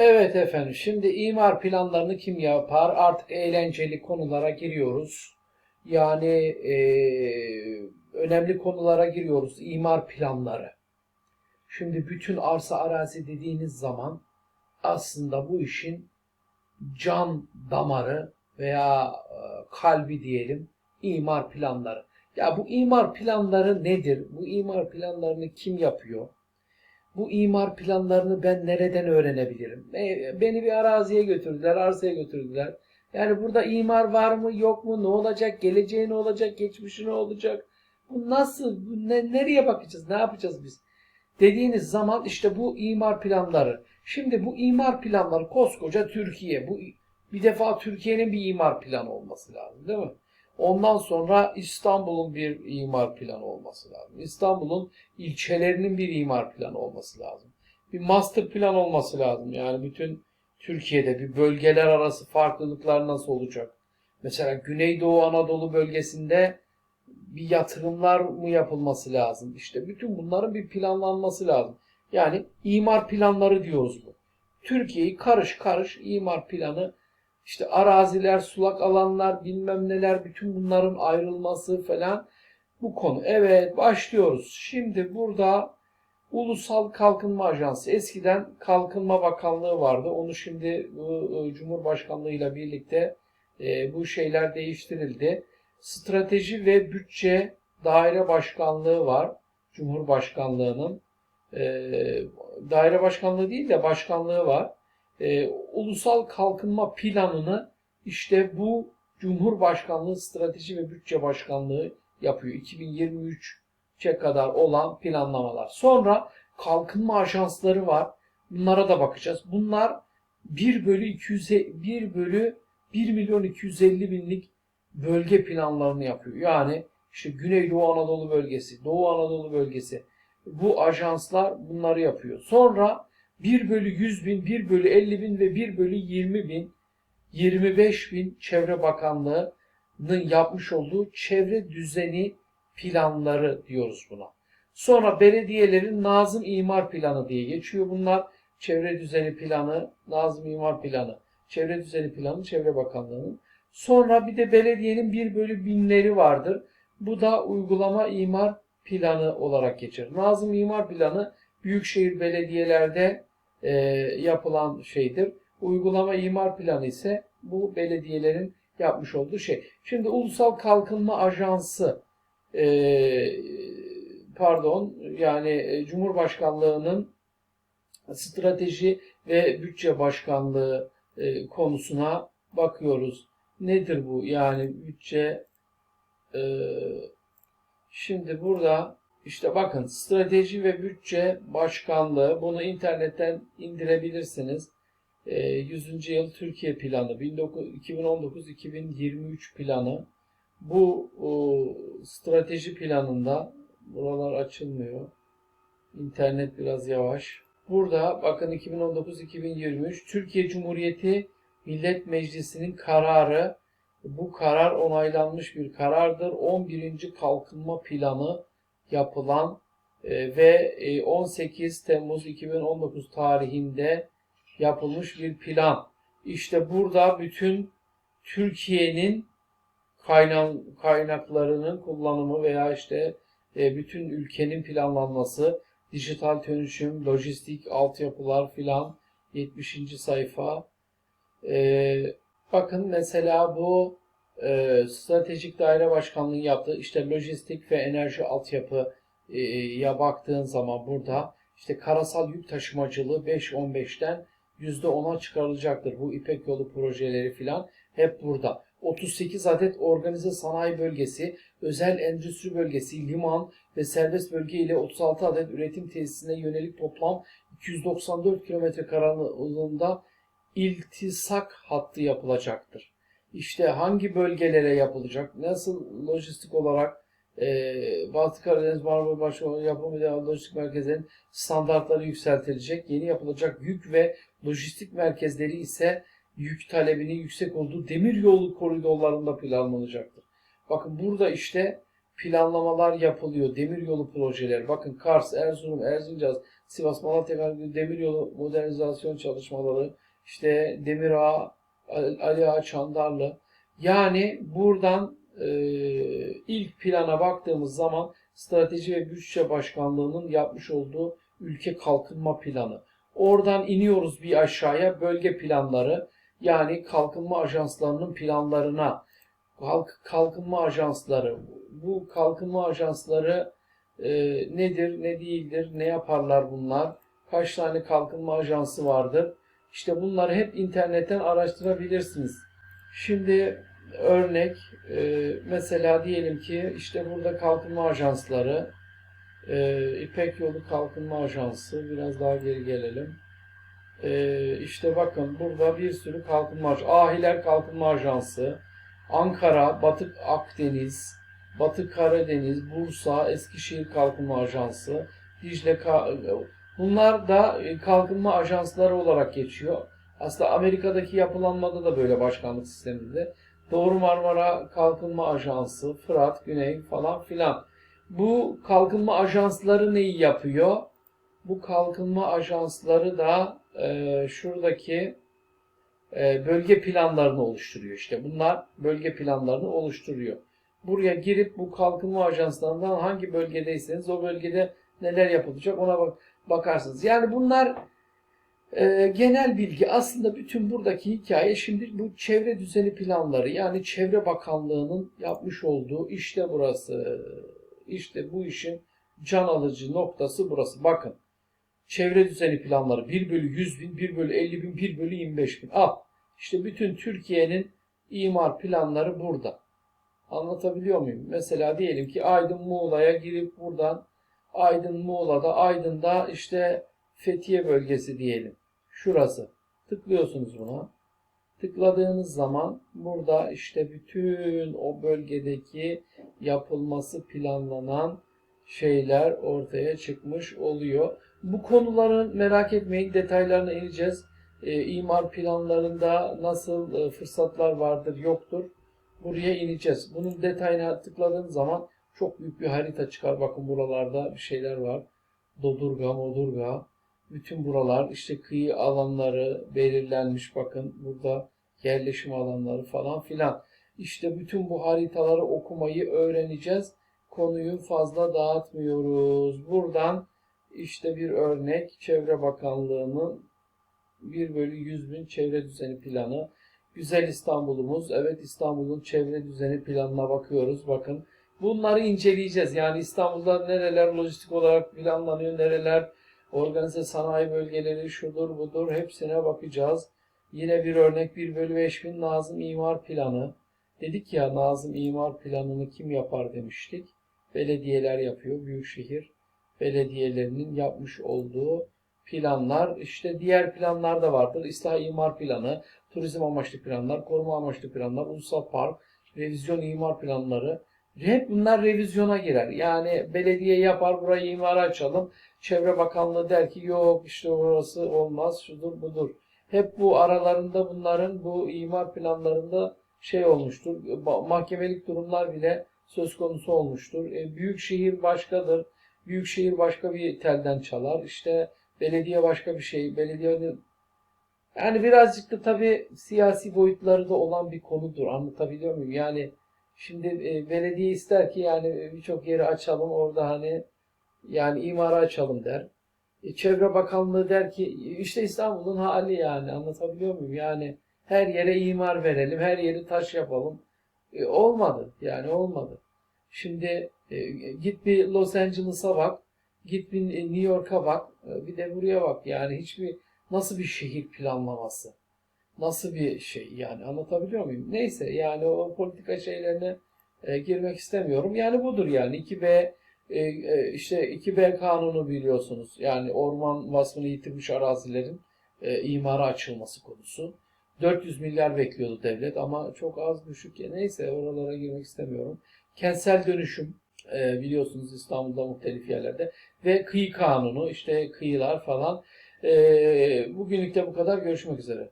Evet efendim. Şimdi imar planlarını kim yapar? Artık eğlenceli konulara giriyoruz. Yani eee, önemli konulara giriyoruz. İmar planları. Şimdi bütün arsa arazi dediğiniz zaman aslında bu işin can damarı veya e, kalbi diyelim imar planları. Ya bu imar planları nedir? Bu imar planlarını kim yapıyor? Bu imar planlarını ben nereden öğrenebilirim? E, Beni bir araziye götürdüler, arsaya götürdüler. Yani burada imar var mı, yok mu, ne olacak, geleceği ne olacak, geçmişi ne olacak? Bu nasıl, bu ne, nereye bakacağız, ne yapacağız biz? Dediğiniz zaman işte bu imar planları. Şimdi bu imar planları koskoca Türkiye. Bu bir defa Türkiye'nin bir imar planı olması lazım, değil mi? Ondan sonra İstanbul'un bir imar planı olması lazım. İstanbul'un ilçelerinin bir imar planı olması lazım. Bir master plan olması lazım. Yani bütün Türkiye'de bir bölgeler arası farklılıklar nasıl olacak? Mesela Güneydoğu Anadolu bölgesinde bir yatırımlar mı yapılması lazım? İşte bütün bunların bir planlanması lazım. Yani imar planları diyoruz bu. Türkiye'yi karış karış imar planı işte araziler, sulak alanlar, bilmem neler bütün bunların ayrılması falan bu konu. Evet başlıyoruz. Şimdi burada Ulusal Kalkınma Ajansı eskiden Kalkınma Bakanlığı vardı. Onu şimdi e, Cumhurbaşkanlığı ile birlikte e, bu şeyler değiştirildi. Strateji ve Bütçe Daire Başkanlığı var. Cumhurbaşkanlığının. E, daire başkanlığı değil de başkanlığı var. E, ulusal kalkınma planını işte bu Cumhurbaşkanlığı Strateji ve Bütçe Başkanlığı yapıyor. 2023'e kadar olan planlamalar. Sonra kalkınma ajansları var. Bunlara da bakacağız. Bunlar 1 bölü 200 1 bölü 1 milyon 250 binlik bölge planlarını yapıyor. Yani işte Güneydoğu Anadolu bölgesi, Doğu Anadolu bölgesi. Bu ajanslar bunları yapıyor. Sonra 1 bölü 100 bin, 1 bölü 50 bin ve 1 bölü 20 bin, 25 bin Çevre Bakanlığı'nın yapmış olduğu çevre düzeni planları diyoruz buna. Sonra belediyelerin Nazım İmar Planı diye geçiyor bunlar. Çevre düzeni planı, Nazım İmar Planı, çevre düzeni planı Çevre Bakanlığı'nın. Sonra bir de belediyenin 1 bölü binleri vardır. Bu da uygulama imar planı olarak geçer. Nazım İmar Planı büyükşehir belediyelerde e, yapılan şeydir. Uygulama imar planı ise bu belediyelerin yapmış olduğu şey. Şimdi Ulusal Kalkınma Ajansı e, pardon yani e, Cumhurbaşkanlığının strateji ve bütçe başkanlığı e, konusuna bakıyoruz. Nedir bu? Yani bütçe e, şimdi burada işte bakın strateji ve bütçe başkanlığı bunu internetten indirebilirsiniz. E, 100. yıl Türkiye planı 2019-2023 planı bu strateji planında buralar açılmıyor. İnternet biraz yavaş. Burada bakın 2019-2023 Türkiye Cumhuriyeti Millet Meclisi'nin kararı bu karar onaylanmış bir karardır. 11. Kalkınma Planı yapılan e, ve e, 18 Temmuz 2019 tarihinde yapılmış bir plan. İşte burada bütün Türkiye'nin kaynak, kaynaklarının kullanımı veya işte e, bütün ülkenin planlanması, dijital dönüşüm, lojistik altyapılar filan 70. sayfa. E, bakın mesela bu e, stratejik daire başkanlığı yaptığı işte lojistik ve enerji altyapıya baktığın zaman burada işte karasal yük taşımacılığı 5-15'ten %10'a çıkarılacaktır. Bu İpek yolu projeleri filan hep burada. 38 adet organize sanayi bölgesi, özel endüstri bölgesi, liman ve serbest bölge ile 36 adet üretim tesisine yönelik toplam 294 kilometre kararlığında iltisak hattı yapılacaktır. İşte hangi bölgelere yapılacak, nasıl lojistik olarak e, Batı Karadeniz Marmara Başkanı Yapım ve Lojistik Merkezi'nin standartları yükseltilecek. Yeni yapılacak yük ve lojistik merkezleri ise yük talebinin yüksek olduğu demiryolu koridorlarında planlanacaktır. Bakın burada işte planlamalar yapılıyor. Demiryolu projeleri. Bakın Kars, Erzurum, Erzincan, Sivas Malatya Demiryolu modernizasyon çalışmaları, işte Demirağ, Ali Ali Ağa Çandarlı. Yani buradan e, ilk plana baktığımız zaman Strateji ve Bütçe Başkanlığı'nın yapmış olduğu ülke kalkınma planı. Oradan iniyoruz bir aşağıya bölge planları yani kalkınma ajanslarının planlarına kalk, kalkınma ajansları bu kalkınma ajansları e, nedir ne değildir ne yaparlar bunlar kaç tane kalkınma ajansı vardır işte bunları hep internetten araştırabilirsiniz. Şimdi örnek e, mesela diyelim ki işte burada kalkınma ajansları e, İpek Yolu Kalkınma Ajansı biraz daha geri gelelim. E, işte bakın burada bir sürü kalkınma ajansı. Ahiler Kalkınma Ajansı, Ankara, Batı Akdeniz, Batı Karadeniz, Bursa, Eskişehir Kalkınma Ajansı, Dicle Bunlar da e, kalkınma ajansları olarak geçiyor. Aslında Amerika'daki yapılanmada da böyle başkanlık sisteminde. Doğu Marmara Kalkınma Ajansı, Fırat, Güney falan filan. Bu kalkınma ajansları neyi yapıyor? Bu kalkınma ajansları da e, şuradaki e, bölge planlarını oluşturuyor. İşte bunlar bölge planlarını oluşturuyor. Buraya girip bu kalkınma ajanslarından hangi bölgedeyseniz o bölgede neler yapılacak ona bak bakarsınız. Yani bunlar e, genel bilgi. Aslında bütün buradaki hikaye şimdi bu çevre düzeni planları yani Çevre Bakanlığı'nın yapmış olduğu işte burası. İşte bu işin can alıcı noktası burası. Bakın. Çevre düzeni planları 1 bölü 100 bin, 1 bölü 50 bin, 1 bölü 25 bin. Al. İşte bütün Türkiye'nin imar planları burada. Anlatabiliyor muyum? Mesela diyelim ki Aydın Muğla'ya girip buradan Aydın Muğla'da, Aydın'da işte Fethiye bölgesi diyelim. Şurası. Tıklıyorsunuz buna. Tıkladığınız zaman burada işte bütün o bölgedeki yapılması planlanan şeyler ortaya çıkmış oluyor. Bu konuların merak etmeyin detaylarına ineceğiz. E, imar planlarında nasıl e, fırsatlar vardır yoktur. Buraya ineceğiz. Bunun detayına tıkladığınız zaman çok büyük bir harita çıkar. Bakın buralarda bir şeyler var. Dodurga, Modurga. Bütün buralar işte kıyı alanları belirlenmiş. Bakın burada yerleşim alanları falan filan. İşte bütün bu haritaları okumayı öğreneceğiz. Konuyu fazla dağıtmıyoruz. Buradan işte bir örnek Çevre Bakanlığı'nın 1 bölü 100 bin çevre düzeni planı. Güzel İstanbul'umuz. Evet İstanbul'un çevre düzeni planına bakıyoruz. Bakın bunları inceleyeceğiz. Yani İstanbul'da nereler lojistik olarak planlanıyor, nereler organize sanayi bölgeleri şudur budur hepsine bakacağız. Yine bir örnek 1 bölü 5 bin Nazım İmar Planı. Dedik ya Nazım İmar Planı'nı kim yapar demiştik. Belediyeler yapıyor. Büyükşehir belediyelerinin yapmış olduğu planlar. işte diğer planlar da vardır. İslah İmar Planı, turizm amaçlı planlar, koruma amaçlı planlar, ulusal park, revizyon imar planları. Hep bunlar revizyona girer. Yani belediye yapar burayı imara açalım. Çevre Bakanlığı der ki yok işte orası olmaz şudur budur. Hep bu aralarında bunların bu imar planlarında şey olmuştur. Mahkemelik durumlar bile söz konusu olmuştur. E, büyük şehir başkadır. Büyük şehir başka bir telden çalar. İşte belediye başka bir şey. Belediyenin yani birazcık da tabii siyasi boyutları da olan bir konudur. Anlatabiliyor muyum? Yani şimdi e, belediye ister ki yani birçok yeri açalım orada hani yani imara açalım der. E, Çevre Bakanlığı der ki işte İstanbul'un hali yani anlatabiliyor muyum? Yani her yere imar verelim, her yeri taş yapalım. E, olmadı yani olmadı. Şimdi e, git bir Los Angeles'a bak, git bir New York'a bak, e, bir de buraya bak. Yani hiçbir nasıl bir şehir planlaması, nasıl bir şey yani anlatabiliyor muyum? Neyse yani o politika şeylerine e, girmek istemiyorum. Yani budur yani 2B e, e, işte 2B kanunu biliyorsunuz. Yani orman vasfını yitirmiş arazilerin e, imara açılması konusu. 400 milyar bekliyordu devlet ama çok az düşük. Ya. Neyse oralara girmek istemiyorum. Kentsel dönüşüm e, biliyorsunuz İstanbul'da muhtelif yerlerde ve kıyı kanunu işte kıyılar falan. E, bugünlük de bu kadar. Görüşmek üzere.